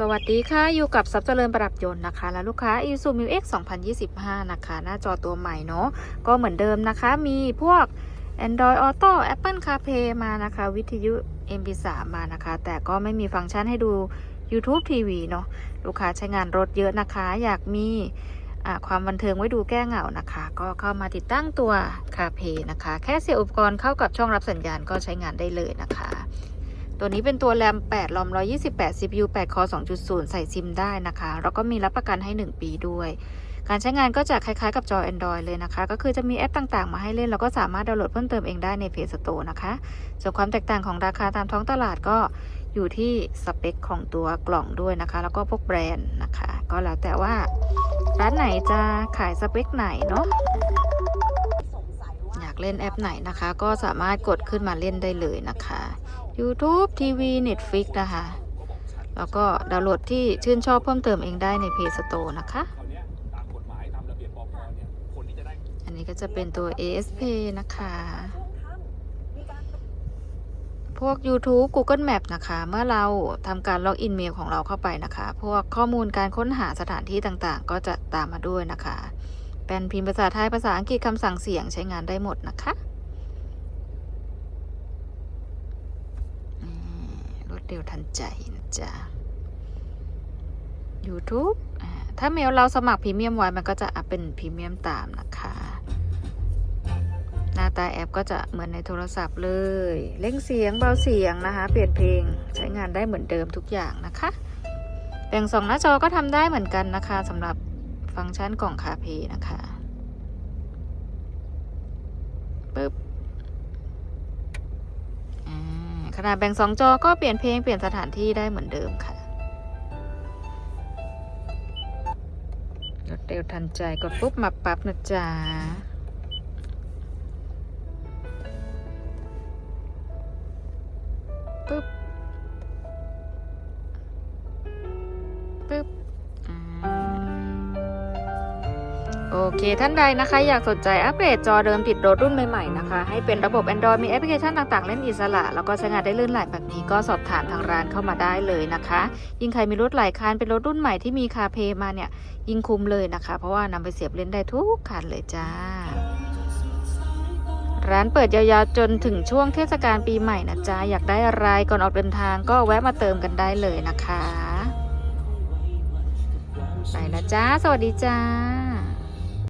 สวัสดีค่ะ อยู่กับซับเจริญประดับยนต์นะคะ และลูกค้า i s u m i x 2025 นะคะ หน้าจอตัวใหม่เนาะก็เหมือนเดิมนะคะ มีพวก Android Auto Apple CarPlay มานะคะ วิทยุ MP3 มานะคะ แต่ก็ไม่มีฟังก์ชันให้ดู YouTube TV เนาะลูกค้าใช้งานรถเยอะนะคะ อยากมีความบันเทิงไว้ดูแก้เหงานะคะ ก็เข้ามาติดตั้งตัว CarPlay นะคะ แค่เสียบอุปกรณ์เข้ากับช่องรับสัญญาณก็ใช้งานได้เลยนะคะ ตัวนี้เป็นตัวแรม8ลอม128 CPU 8 คอ 2.0 ใส่ซิมได้นะคะ แล้วก็มีรับประกันให้ 1 ปีด้วย การใช้งานก็จะคล้ายๆกับจอ Android เลยนะคะ ก็คือจะมีแอปต่างๆ มาให้เล่น แล้วก็สามารถดาวน์โหลดเพิ่มเติมเองได้ใน Play Store นะคะ ส่วนความแตกต่างของราคาตามท้องตลาดก็อยู่ที่สเปคของตัวกล่องด้วยนะคะ แล้วก็พวกแบรนด์นะคะ ก็แล้วแต่ว่าร้านไหนจะขายสเปคไหนเนาะากเล่นแอปไหนนะคะ ก็สามารถกดขึ้นมาเล่นได้เลยนะคะ YouTube TV Netflix นะคะ แล้วก็ดาวน์โหลดที่ชื่นชอบเพิ่มเติมเองได้ใน Play Store นะคะคราวเนี้ยตระเบียบปปเนี่ยคะ อันนี้ก็จะเป็นตัว ASP นะคะ พวก YouTube Google Map นะคะ เมื่อเราทำการล็อกอินเมลของเราเข้าไปนะคะ พวกข้อมูลการค้นหาสถานที่ต่างๆ ก็จะตามมาด้วยนะคะ เป็นพิมพ์ภาษาไทยภาษาอังกฤษคำสั่งเสียงใช้งานได้หมดนะคะรวดเร็วทันใจนะจ๊ะ YouTube ถ้าเมลเราสมัครพรีเมียมไว้มันก็จะอัพเป็นพรีเมียมตามนะคะ หน้าตาแอปก็จะเหมือนในโทรศัพท์เลยเร่งเสียงเบาเสียงนะคะ เปลี่ยนเพลงใช้งานได้เหมือนเดิมทุกอย่างนะคะ แบ่งสองหน้าจอก็ทำได้เหมือนกันนะคะสำหรับ ฟังก์ชันกล่องคาเพนะคะปึ๊บขนาดแบ่งสองจอก็เปลี่ยนเพลงเปลี่ยนสถานที่ได้เหมือนเดิมค่ะรวดเร็วทันใจกดปุ๊บมาปั๊บนะจ๊ะปึ๊บปึ๊บ โอเค ท่านใดนะคะ อยากสนใจอัปเกรดจอเดิมติดรถรุ่นใหม่ๆนะคะ ให้เป็นระบบ Android มีแอปพลิเคชันต่างๆ เล่นอิสระ แล้วก็ใช้งานได้ลื่นไหลแบบนี้ก็สอบถามทางร้านเข้ามาได้เลยนะคะ ยิ่งใครมีรถหลายคันเป็นรถรุ่นใหม่ที่มีคาเพย์มาเนี่ย ยิ่งคุ้มเลยนะคะ เพราะว่านำไปเสียบเล่นได้ทุกคันเลยจ้า ร้านเปิดยาวๆจนถึงช่วงเทศกาลปีใหม่นะจ๊ะอยากได้อะไรก่อนออกเดินทางก็แวะมาเติมกันได้เลยนะคะไปแล้วจ้าสวัสดีจ้า